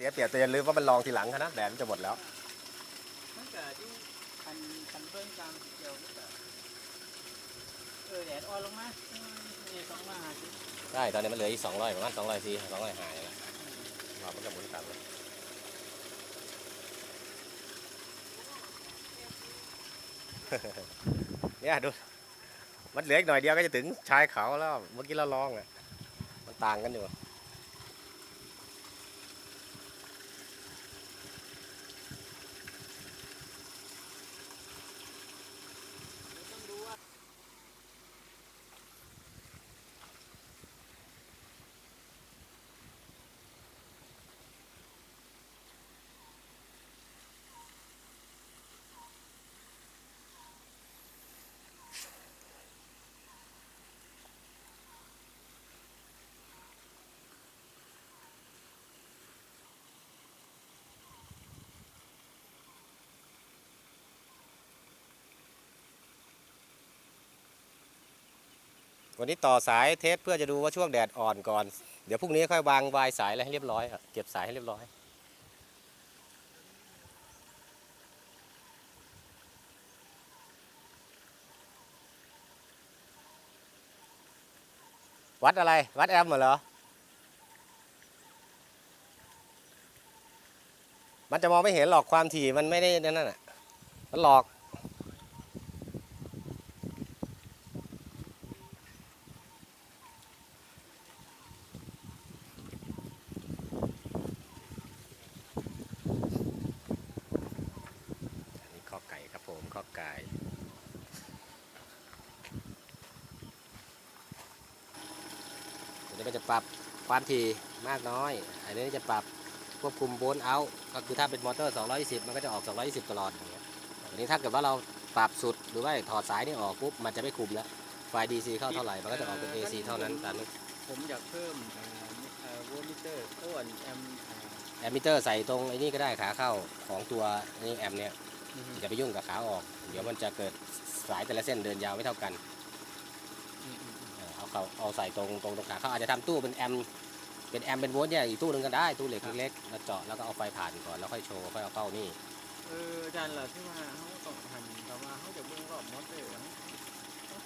เสียเปรียบแต่อย่าลืมว่ามันลองทีหลังนะแดดมันจะหมดแล้วมันเกิดที่คันคันเบิ้งกลางเกี่ยวนี่ก็เออแดดอ่อนลงมาเนี่ยสองมาหาสิใช่ตอนนี้มันเหลืออีกสองร้อยประมาณสองร้อยสี่สองร้อยห้าแล้วเรามันจะหมุนกลับเลยเนี่ยดู มันเหลืออีกหน่อยเดียวก็จะถึงชายเขาแล้ว เมื่อกี้เราลองอะ มันต่างกันอยู่ วันนี้ต่อสายเทสเพื่อจะดูว่าช่วงแดดอ่อนก่อน เดี๋ยวพรุ่งนี้ค่อยวางวายสายอะไรให้เรียบร้อยครับเก็บสายให้เรียบร้อย วัดอะไร วัดแอมป์เหรอ มันจะมองไม่เห็นหรอกความถี่มันไม่ได้นั่นน่ะ มันหลอก อันนี้ข้อไก่ ครับผมข้อไก่อันนี้ก็จะปรับความถี่มากน้อย อันนี้จะปรับควบคุมโวลต์เอาท์ก็คือถ้าเป็นมอเตอร์ 220 มันก็จะออก 220 ตลอดอย่างเงี้ยอันนี้ถ้าเกิดว่าเราปรับสุดหรือว่าถอดสายนี่ออกปุ๊บมันจะไม่คุมแล้ว ไฟ DC เข้าเท่าไหร่ มันก็จะออกเป็น AC เท่านั้นตามนี้ผมอยากเพิ่มเอ่อเอ่อโวลต์มิเตอร์อ้วนแอมเอ่อแอมมิเตอร์ใส่ตรงไอ้นี่ก็ได้ขาเข้าของตัวนี่แอมเนี่ย อืมอย่าไปยุ่งกับขาออก เดี๋ยวมันจะเกิดสายแต่ละเส้นเดินยาวไม่เท่ากันอืมอืมเออเอาเขาเอาใส่ตรงตรงตรงขาเขาอาจจะทำตู้เป็นแอมเป็นแอมเป็นโวลต์เนี่ยอีกตู้หนึ่งก็ได้ตู้เหล็กเล็กๆแล้วเจาะแล้วก็เอาไฟผ่านก่อนแล้วค่อยโชว์ค่อยเอาเข้านี่เอออาจารย์เหรอที่ว่าเขาต้องหันแต่ว่าเขาจะเบิ่งรอบมอเตอร์เขา